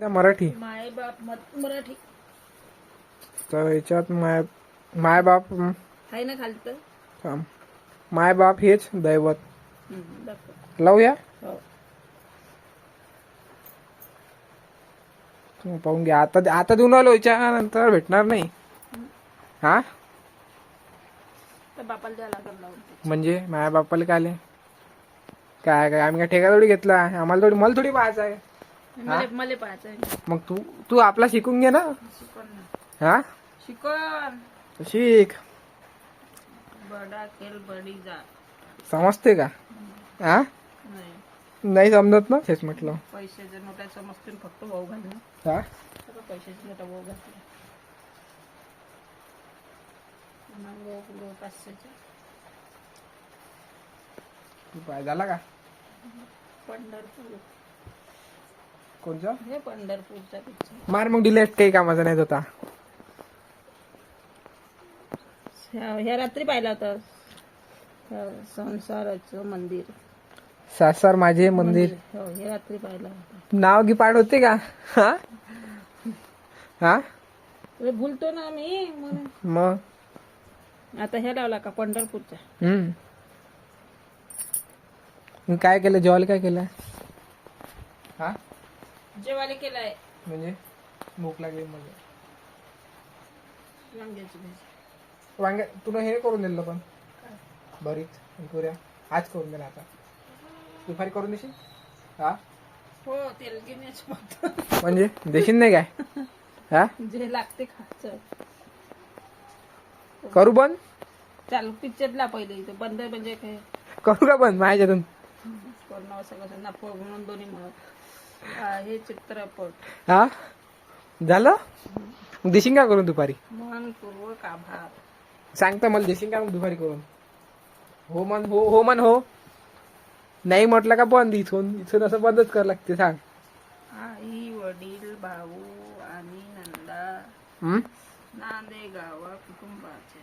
मराठी. माय बाप मत मराठी. तर याच्यात माय माय बाप आहे ना खालतं थांब. माय हेच दैवत. लावूया? हो. पाहून घ्या. आता आता देऊन आलो याच्या नंतर भेटणार नाही. हा? बापाला. म्हणजे माझ्या बाप्पाला काय आले? काय काय आम्ही काय ठेका थोडी घेतला? आम्हाला थोडी मला थोडी पाहायचं आहे. मला मला पाहायचं आहे मग तू तू आपला शिकून घे ना. शिकवण ना. हा? शिकवण शिक. बडा केल बडी जा. समजते का? हा? नाही. नाही समजत ना तेच म्हटलं. पैशाच्या नोटा समजतील फक्त भाऊ घालणं हा? सगळं पैशाची नोटा भाऊ घालते मग पाचशेच्या. तू काय झाला का? पंढरपूर. कोणचं हे पंढरपूरचा पिक्चर मार मग डिलेट काही कामाचा नाही होता ह्या ह्या रात्री पाहिला होता. ह्या संसाराचं मंदिर. सासर माझे मंदिर. हो हे रात्री पाहिला होता. नाव की पाठ होते का? हा? हा? अरे भूलतो ना मी म्हणून. मग? आता हे लावला का? पंढरपूरचा. हम्म. मग काय केलं? जेवायला काय केलं? हा? जेवायला केलाय. म्हणजे भूक लागली म्हणजे वांग्याची भाजी. वांग्या तुला हे करून दिलं पण. बरीच पुऱ्या आज करून दिला आता. दुपारी करून देशील? हा? हो तेल घेण्याचं म्हणजे? देशील नाही काय? हा? जे लागते खायचं करू बंद? चाल पिक्चरला पहिले इथं. बंद म्हणजे काय? करू का बंद? माझ्यातून. कोरोना सगळं. ना म्हणून दोन्ही म्हणून हा, हे चित्रपट. हा? झालं? मग देशील का करून दुपारी? मनपूर्वक आभार. सांगता मला देशील का मग दुपारी करून? हो मन हो हो मन हो. नाही म्हटलं का बंद इथून? इथून असं बंदच कर लागते सांग. आई वडील भाऊ आणि नंदा. हम्म? नांदे गावा कुटुंबाचे.